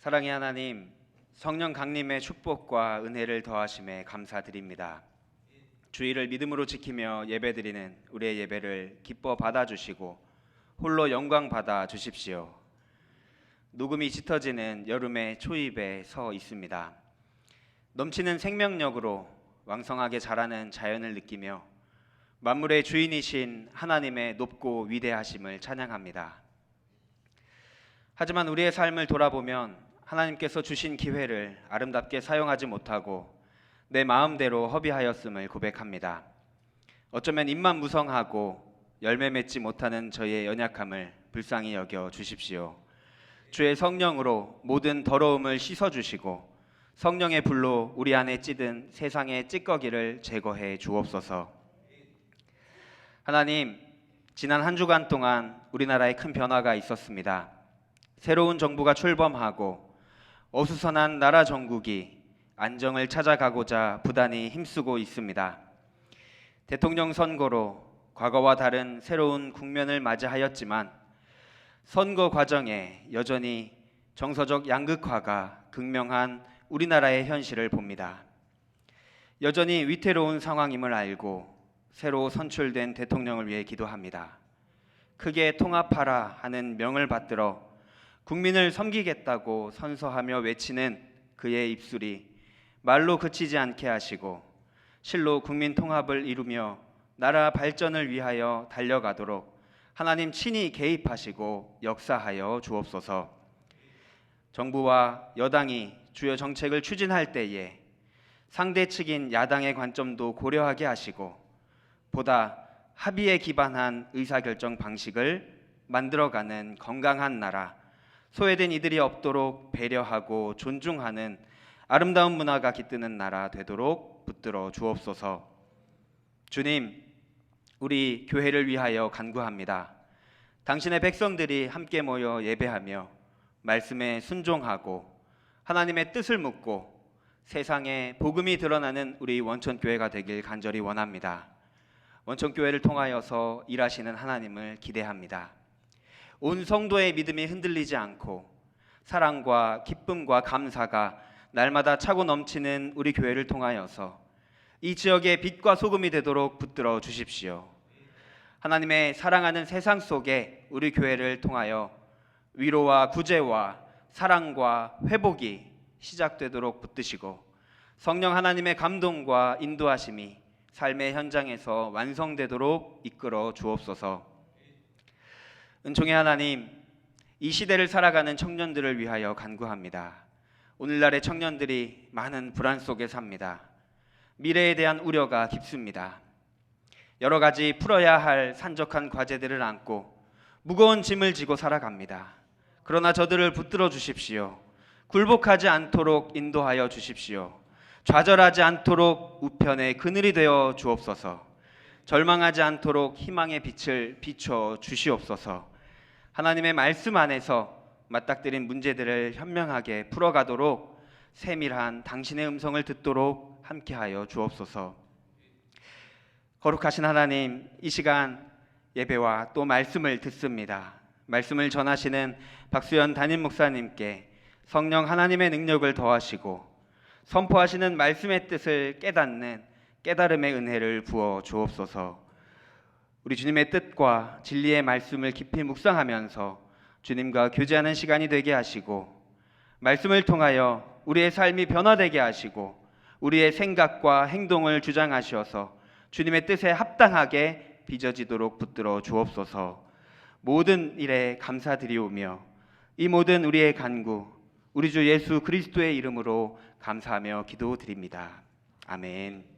사랑의 하나님, 성령 강림의 축복과 은혜를 더하심에 감사드립니다. 주의를 믿음으로 지키며 예배드리는 우리의 예배를 기뻐 받아주시고 홀로 영광 받아 주십시오. 녹음이 짙어지는 여름의 초입에 서 있습니다. 넘치는 생명력으로 왕성하게 자라는 자연을 느끼며 만물의 주인이신 하나님의 높고 위대하심을 찬양합니다. 하지만 우리의 삶을 돌아보면 하나님께서 주신 기회를 아름답게 사용하지 못하고 내 마음대로 허비하였음을 고백합니다. 어쩌면 입만 무성하고 열매 맺지 못하는 저희의 연약함을 불쌍히 여겨 주십시오. 주의 성령으로 모든 더러움을 씻어 주시고 성령의 불로 우리 안에 찌든 세상의 찌꺼기를 제거해 주옵소서. 하나님, 지난 한 주간 동안 우리나라에 큰 변화가 있었습니다. 새로운 정부가 출범하고 어수선한 나라 정국이 안정을 찾아가고자 부단히 힘쓰고 있습니다. 대통령 선거로 과거와 다른 새로운 국면을 맞이하였지만 선거 과정에 여전히 정서적 양극화가 극명한 우리나라의 현실을 봅니다. 여전히 위태로운 상황임을 알고 새로 선출된 대통령을 위해 기도합니다. 크게 통합하라 하는 명을 받들어 국민을 섬기겠다고 선서하며 외치는 그의 입술이 말로 그치지 않게 하시고 실로 국민 통합을 이루며 나라 발전을 위하여 달려가도록 하나님 친히 개입하시고 역사하여 주옵소서. 정부와 여당이 주요 정책을 추진할 때에 상대 측인 야당의 관점도 고려하게 하시고 보다 합의에 기반한 의사결정 방식을 만들어가는 건강한 나라, 소외된 이들이 없도록 배려하고 존중하는 아름다운 문화가 깃드는 나라 되도록 붙들어 주옵소서. 주님, 우리 교회를 위하여 간구합니다. 당신의 백성들이 함께 모여 예배하며 말씀에 순종하고 하나님의 뜻을 묻고 세상에 복음이 드러나는 우리 원천교회가 되길 간절히 원합니다. 원천교회를 통하여서 일하시는 하나님을 기대합니다. 온 성도의 믿음이 흔들리지 않고 사랑과 기쁨과 감사가 날마다 차고 넘치는 우리 교회를 통하여서 이 지역의 빛과 소금이 되도록 붙들어 주십시오. 하나님의 사랑하는 세상 속에 우리 교회를 통하여 위로와 구제와 사랑과 회복이 시작되도록 붙드시고 성령 하나님의 감동과 인도하심이 삶의 현장에서 완성되도록 이끌어 주옵소서. 은총의 하나님, 이 시대를 살아가는 청년들을 위하여 간구합니다. 오늘날의 청년들이 많은 불안 속에 삽니다. 미래에 대한 우려가 깊습니다. 여러 가지 풀어야 할 산적한 과제들을 안고 무거운 짐을 지고 살아갑니다. 그러나 저들을 붙들어 주십시오. 굴복하지 않도록 인도하여 주십시오. 좌절하지 않도록 우편의 그늘이 되어 주옵소서. 절망하지 않도록 희망의 빛을 비춰 주시옵소서. 하나님의 말씀 안에서 맞닥뜨린 문제들을 현명하게 풀어가도록 세밀한 당신의 음성을 듣도록 함께하여 주옵소서. 거룩하신 하나님, 이 시간 예배와 또 말씀을 듣습니다. 말씀을 전하시는 박수연 담임 목사님께 성령 하나님의 능력을 더하시고 선포하시는 말씀의 뜻을 깨닫는 깨달음의 은혜를 부어 주옵소서. 우리 주님의 뜻과 진리의 말씀을 깊이 묵상하면서 주님과 교제하는 시간이 되게 하시고 말씀을 통하여 우리의 삶이 변화되게 하시고 우리의 생각과 행동을 주장하셔서 주님의 뜻에 합당하게 빚어지도록 붙들어 주옵소서. 모든 일에 감사드리오며 이 모든 우리의 간구 우리 주 예수 그리스도의 이름으로 감사하며 기도드립니다. 아멘.